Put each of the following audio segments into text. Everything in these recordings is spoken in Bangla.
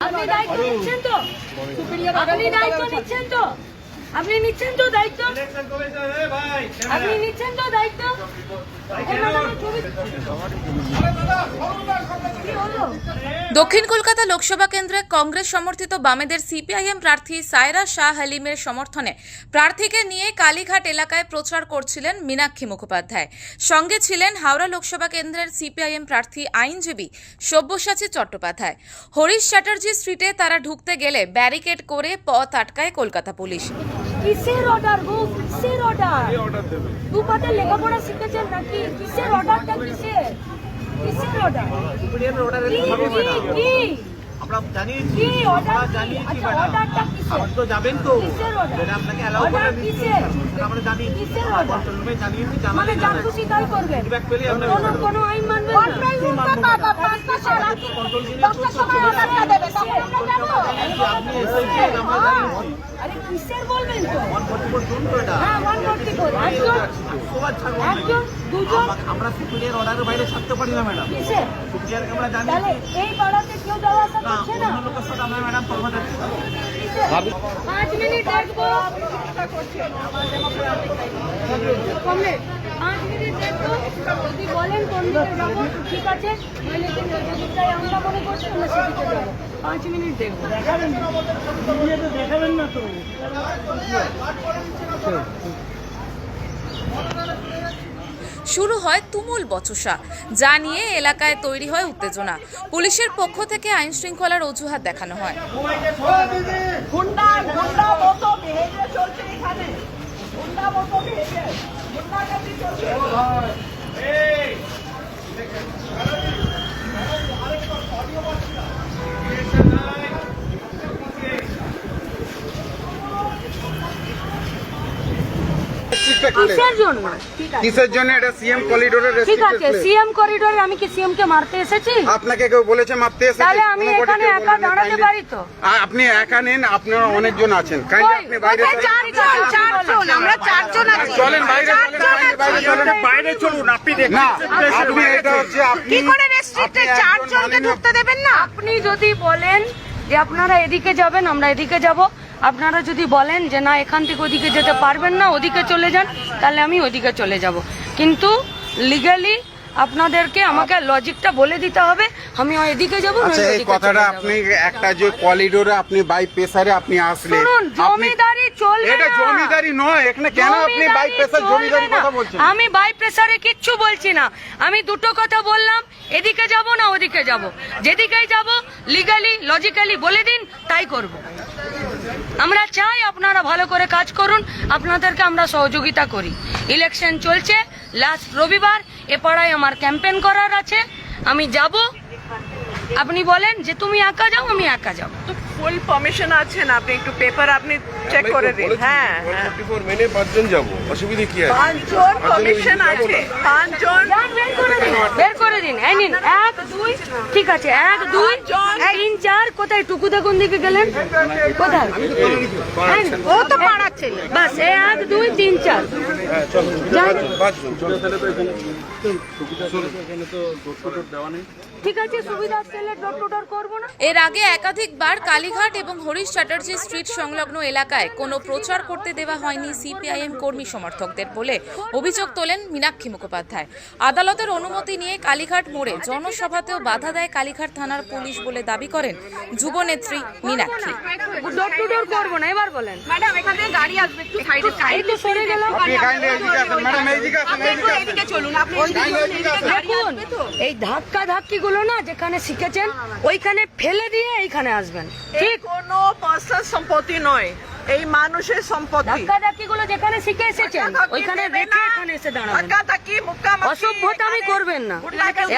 আপনি দায়িত্ব নিচ্ছেন তো? আপনি দায়িত্ব নিচ্ছেন তো? আপনি নিচ্ছেন তো দায়িত্ব? আপনি নিচ্ছেন তো দায়িত্ব? দক্ষিণ কলকাতা লোকসভা কেন্দ্রে কংগ্রেস সমর্থিত বামেদের সিপিআইএম প্রার্থী সায়রা শাহ হালিমের সমর্থনে প্রার্থীকে নিয়ে কালীঘাট এলাকায় প্রচার করছিলেন মীনাক্ষী মুখোপাধ্যায়। সঙ্গে ছিলেন হাওড়া লোকসভা কেন্দ্রের সিপিআইএম প্রার্থী আইনজীবী সব্যসাচী চট্টোপাধ্যায়। হরিশ চ্যাটার্জি স্ট্রিটে তারা ঢুকতে গেলে ব্যারিকেড করে পথ আটকায় কলকাতা পুলিশ। কিসের অর্ডার গো? কিসের অর্ডার দু পাতে লেখাপড়া শিখেছেন নাকি? কিসের অর্ডারটা কিসের? আমরা জানিয়েছি কি অর্ডার আমরা জানিয়েছি আচ্ছা ম্যাডাম তো যাবেন তো। যেটা আপনাকে অ্যালাউ করে কিসের? আমরা জানিয়েছি? কন্ট্রোল রুমে জানিয়েছি মানে জানালে ফিডব্যাক পেলে আমরা কোনো আইন মানবেন আপনি এসেছেন আমরা জানিয়েছি আরে কিসের বলবেন তো? ওয়ান ফোর্টি তো এটা। হ্যাঁ ফোর্টি ফোর একজন আমরা সুপ্রিমের অর্ডারের বাইরে ছাড়তে পারি না ম্যাডাম কিসের সুপ্রিয়ারকে আমরা তাহলে এই পাড়াতে কেউ যাওয়া আসা করছে না? অন্য লোকের সাথে আমরা ম্যাডাম কথা পাঁচ মিনিট দেখব কমলে পাঁচ মিনিট দেখব যদি বলেন কোন দিকে যাব ঠিক আছে। নইলে কিন্তু যেদিকটাই আমরা মনে করছি আমরা সেদিকে যাব। পাঁচ মিনিট দেখব শুরু হয় তুমুল বচসা যা নিয়ে এলাকায় তৈরি হয় উত্তেজনা পুলিশের পক্ষ থেকে আইন শৃঙ্খলার অজুহাত দেখানো হয় গুন্ডা গুন্ডা কিসের জন্য? কিসের জন্য? এটা সিএম করিডোরের ঠিক আছে সিএম করিডোরে আমি কি সিএম কে মারতে এসেছি? আপনাকে কেউ বলেছে মারতে এসেছে? তাহলে আমি এখানে একা দাঁড়াতে পারি তো। আপনি একা নেন আপনারা অনেকজন আছেন। কাইন্ডলি আপনি বাইরে চারজন? চারজন, আমরা চারজন আছি। চলেন বাইরে চলেন, বাইরে চলুন। আপনি দেখুন আপনি এটা হচ্ছে আপনি কি করে আপনি চারজনকে ঢুকতে দেবেন না? আপনি যদি বলেন যে আপনারা এদিকে যাবেন আমরা এদিকে যাব। আপনারা যদি বলেন যে না এখান থেকে ওদিকে যেতে পারবেন না ওদিকে চলে যান তাহলে আমি ওদিকে চলে যাব। কিন্তু লিগালি আপনাদেরকে আমাকে লজিকটা বলে দিতে হবে আমি এদিকে যাব আচ্ছা এই কথাটা আপনি একটা যে করিডোরে আপনি বাই প্রেসারে আপনি আসলেন। শুনুন জমিদারি চলবে এটা। জমিদারি নয় এখানে কেন আপনি বাই প্রেসার জমিদারি কথা বলছেন? আমি বাই প্রেসারে কিচ্ছু বলছি না। আমি দুটো কথা বললাম এদিকে যাব না ওদিকে যাব। যেদিকেই যাব লিগালি লজিক্যালি বলে দিন তাই করব। আমরা চাই আপনারা ভালো করে কাজ করুন আপনাদেরকে আমরা সহযোগিতা করি। ইলেকশন চলছে লাস্ট রবিবার এ পাড়ায় আমার ক্যাম্পেন করার আছে আমি যাব। আপনি বলেন যে তুমি একা যাও আমি একা যাব। ফুল পারমিশন আছে না? আপনি একটু পেপার আপনি চেক করে দিন। হ্যাঁ হ্যাঁ। মেনে পাঁচজন যাব অসুবিধা কি আছে? পাঁচজন পারমিশন আছে পাঁচজন বের করে দিন বের করে দিন। এই নিন এক দুই ঠিক আছে এক দুই তিন চার কোথায় টুকু দেখুন দিকে গেলেন? কোথায়? ও তো পাড়ার ছেলে। বাস এক দুই তিন চার। যান। ঠিক আছে সুবিধা ছেলে ডট টোটার করব না? এর আগে একাধিকবার কালীঘাট এবং হরিশ চ্যাটার্জি স্ট্রিট সংলগ্ন এলাকায় কোনো প্রচার করতে দেওয়া হয়নি সিপিআইএম কর্মী সমর্থকদের বলে অভিযোগ তোলেন মীনাক্ষী মুখোপাধ্যায়। আদালতের অনুমতি নিয়ে কালীঘাট মোড়ে জনসভাতেও বাধা দেয় কালীঘাট থানার পুলিশ বলে দাবি করেন যুবনেত্রী মীনাক্ষী। ডট টোটার করব না এবার বলেন। ম্যাডাম এখান থেকে গাড়ি আসবে একটু সাইডে। এই তো সরে গেলাম। দেখুন এই ধাক্কা ধাক্কি গুলো না যেখানে শিখেছেন ওইখানে ফেলে দিয়ে এইখানে আসবেন। ঠিক ঠিক? কোনো পার্সোনাল সম্পত্তি নয়। এই মানুষের সম্পত্তি ধাক্কা গুলো যেখানে শিখে এসেছেন ওইখানে রেখে। এখানে এসে দাঁড়াবেন ধাক্কাধাক্কি, অসভ্যতামি করবেন না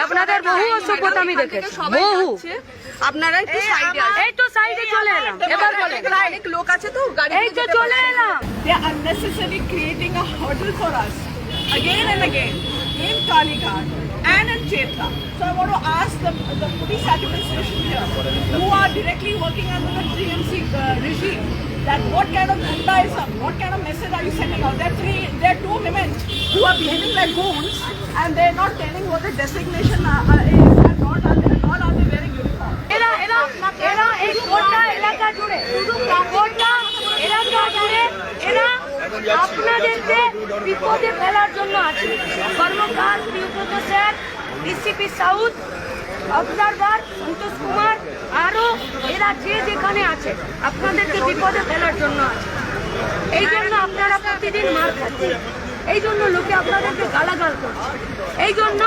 আপনাদের বহু ম্যাডাম, অসভ্যতা আমি এখান থেকে দেখেছি বহু। আপনারা একটু সাইডে এই তো সাইডে চলে এলাম এবার বলেন অনেক লোক আছে তো গাড়ি এই তো চলে এলাম creating a hurdle for us again and again in Kalighat and in Chetra. So I want to ask the, the police administration here, who are directly working under the uh, regime, that what kind of Buddhism, what kind of message are you sending out? There are three, there are two women who are behaving like goons and they are not telling what the designation is and not are they, are they wearing uniform. এরা এরা এরা এই গোটা এলাকা জুড়ে শুধু গোটা এলাকা জুড়ে এরা আপনাদেরকে বিপদে ফেলার জন্য আছে Karmakar Priyabrata sir DCP south observer Santosh Kumar আরও এরা যে যেখানে আছে আপনাদেরকে বিপদে ফেলার জন্য আছে। এই জন্য আপনারা প্রতিদিন মার খাচ্ছেন। এই জন্য লোকে আপনাদেরকে গালাগাল করছে। এই জন্য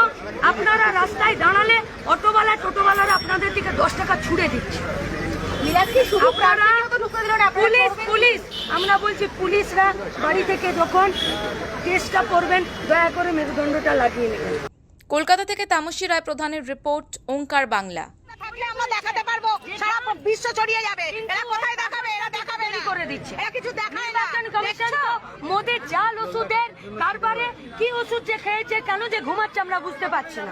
আপনারা রাস্তায় দাঁড়ালে অটোওয়ালা টোটোওয়ালারা আপনাদের দিকে দশ টাকা ছুড়ে দিচ্ছে। আপনারা পুলিশ পুলিশ। আমরা বলছি পুলিশরা বাড়ি থেকে যখন কেসটা করবেন দয়া করে মেরুদণ্ডটা লাগিয়ে নেবেন। কলকাতা থেকে তামসী রায় প্রধানের রিপোর্ট ওঙ্কার বাংলা। থাকলে আমরা দেখাতে পারব সারা বিশ্ব ছড়িয়ে যাবে। এরা কোথায় দেখাবে? এরা দেখাবে না। করে দিচ্ছে। এরা কিছু দেখায় না। নির্বাচন কমিশন তো মোদের জাল ওষুধের কারবারে কি ওষুধ যে খেয়েছে কেন যে ঘুমাচ্ছে আমরা বুঝতে পারছি না।